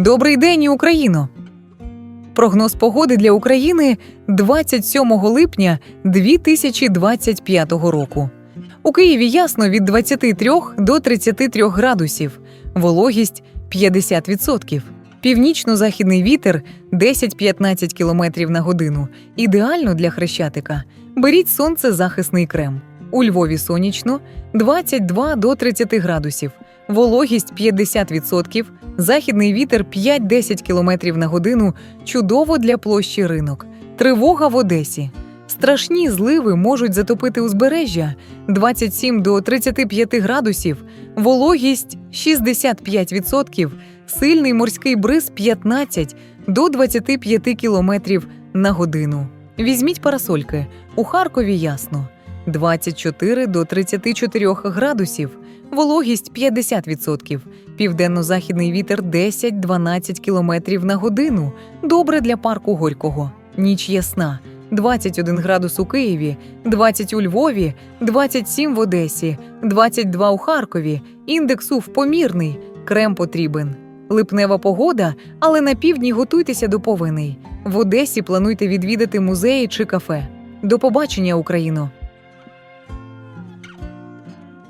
Добрий день, Україно! Прогноз погоди для України 27 липня 2025 року. У Києві ясно від 23 до 33 градусів, вологість 50%. Північно-західний вітер 10-15 км на годину. Ідеально для хрещатика. Беріть сонцезахисний крем. У Львові сонячно 22 до 30 градусів, вологість 50%, західний вітер 5-10 км на годину. Чудово для площі ринок. Тривога в Одесі. Страшні зливи можуть затопити узбережжя 27 до 35 градусів, вологість 65%, сильний морський бриз 15 до 25 кілометрів на годину. Візьміть парасольки. У Харкові ясно. 24 до 34 градусів, вологість 50%, південно-західний вітер 10-12 км на годину. Добре для парку Горького. Ніч ясна. 21 градус у Києві, 20 у Львові, 27 в Одесі, 22 у Харкові. Індекс УВ помірний. Крем потрібен. Липнева погода, але на півдні готуйтеся до повеней. В Одесі плануйте відвідати музеї чи кафе. До побачення, Україно!